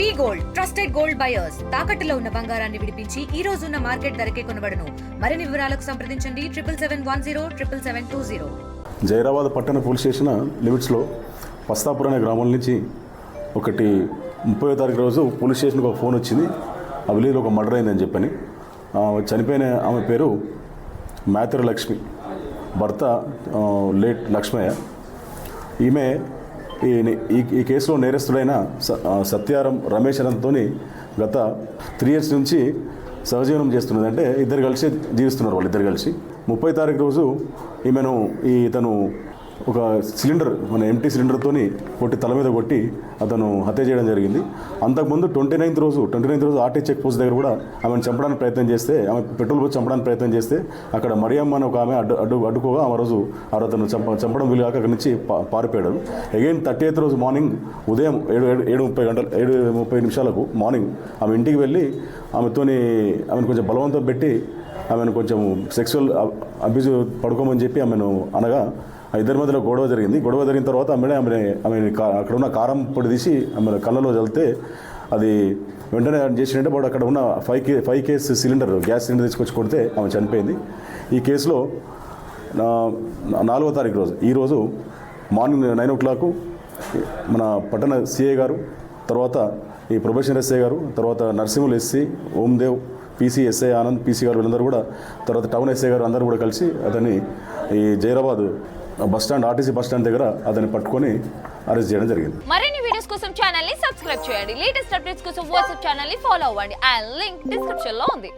We gold trusted gold buyers. తాకట్టులో ఉన్న బంగారాన్ని విడిపించి ఈ రోజు ఉన్న మార్కెట్ ధరకే కొనబడను. మరిన్ని వివరాలకు సంప్రదించండి. Triple seven one zero triple seven two zero. Zaheerabad పట్టణ పోలీస్ స్టేషన్ లిమిట్స్లో పస్తాపూర్ అనే గ్రామం నుంచి ఒకటి ముప్పై తారీఖు రోజు పోలీస్ స్టేషన్కి ఒక ఫోన్ వచ్చింది. ఆ విలేజ్లో ఒక మర్డర్ అయిందని చెప్పని. చనిపోయిన ఆమె పేరు మేతర లక్ష్మి. భర్త లేట్ లక్ష్మయ్య. ఈమె ఈ ఈ కేసులో నేరస్తుడైన స- సత్యారం రమేష్ అనంతో గత త్రీ ఇయర్స్ నుంచి సహజీవనం చేస్తున్నది. అంటే ఇద్దరు కలిసి జీవిస్తున్నారు వాళ్ళు ఇద్దరు కలిసి. ముప్పై తారీఖు రోజు ఈమెను ఈ తను ఒక సిలిండర్ మన ఎంటీ సిలిండర్తోని కొట్టి తల మీద కొట్టి అతను హత్య చేయడం జరిగింది. అంతకుముందు ట్వంటీ నైన్త్ రోజు ట్వంటీ నైన్త్ రోజు ఆర్టీ చెక్ పోస్ట్ దగ్గర కూడా ఆమెను చంపడానికి ప్రయత్నం చేస్తే ఆమె పెట్రోల్ పోసి చంపడానికి ప్రయత్నం చేస్తే అక్కడ మరియమ్మ అని ఒక ఆమె అడ్డు అడ్డు అడ్డుకోగా ఆ రోజు ఆ రోజు అతను చంప చంపడం వీలుగాక అక్కడి నుంచి పారిపోయాడు. అగైన్ థర్టీ ఎయిత్ రోజు మార్నింగ్ ఉదయం ఏడు ఏడు ఏడు ముప్పై గంటలు ఏడు ముప్పై నిమిషాలకు మార్నింగ్ ఆమె ఇంటికి వెళ్ళి ఆమెతోని ఆమెను కొంచెం బలవంతం పెట్టి ఆమెను కొంచెం సెక్సువల్ అబ్యూజ్ పడుకోమని చెప్పి ఆమెను అనగా ఆ ఇద్దరి మధ్యలో గొడవ జరిగింది. గొడవ జరిగిన తర్వాత ఆమె ఆమె ఆమె అక్కడ ఉన్న కారం పొడి తీసి ఆమె కళ్ళలో చల్లితే అది వెంటనే ఆయన చేసినట్టే వాడు అక్కడ ఉన్న five K five Ks cylinder gas cylinder తీసుకొచ్చి కొడితే ఆమె చనిపోయింది. ఈ కేసులో నా- నాలుగో తారీఖు రోజు ఈరోజు మార్నింగ్ నైన్ ఓ క్లాక్ మన పట్టణ సిఏ గారు తర్వాత ఈ ప్రొబేషన్ ఎస్ఐ గారు తర్వాత Narasimhulu SC Omdev PC SI Anand PC గారు వీళ్ళందరూ కూడా తర్వాత టౌన్ ఎస్ఐ గారు అందరూ కూడా కలిసి అతన్ని ఈ Zaheerabad bus stand RTC bus stand దగ్గర అతన్ని పట్టుకొని అరెస్ట్ చేయడం జరిగింది. మరిన్ని వీడియోస్ కోసం ఛానల్ని సబ్స్క్రైబ్ చేయండి. లేటెస్ట్ అప్డేట్స్ కోసం వాట్సాప్ ఛానల్ని ఫాలో అవ్వండి. అండ్ లింక్ డిస్క్రిప్షన్లో ఉంది.